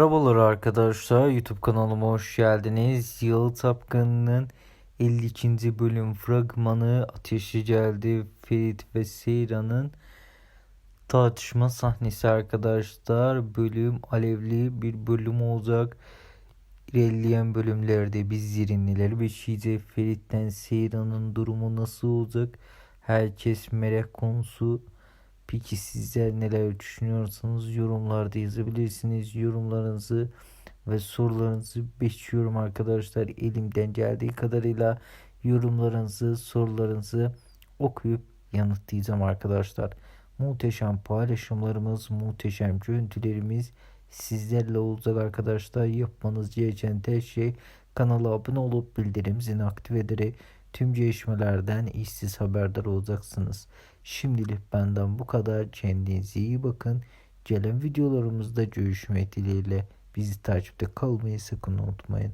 Merhabalar arkadaşlar YouTube kanalıma hoş geldiniz. Yalı Tapkanı'nın 52. bölüm fragmanı Ateşi geldi Ferit ve Seyran'ın tartışma sahnesi arkadaşlar. Bölüm alevli bir bölüm olacak. İlerleyen bölümlerde biz zirinlileri beşiyeceğiz. Ferit'ten Seyran'ın durumu nasıl olacak? Herkes merak konusu. Peki sizler neler düşünüyorsanız yorumlarda yazabilirsiniz. Yorumlarınızı ve sorularınızı bekliyorum arkadaşlar. Elimden geldiği kadarıyla yorumlarınızı, sorularınızı okuyup yanıtlayacağım arkadaşlar. Muhteşem paylaşımlarımız, muhteşem görüntülerimiz sizlerle olacak arkadaşlar. Yapmanız gereken tek şey kanala abone olup bildirim zilini aktif ederek tüm gelişmelerden işsiz haberdar olacaksınız. Şimdilik benden bu kadar. Kendinize iyi bakın. Gelen videolarımızda görüşmek dileğiyle. Bizi takipte kalmayı sakın unutmayın.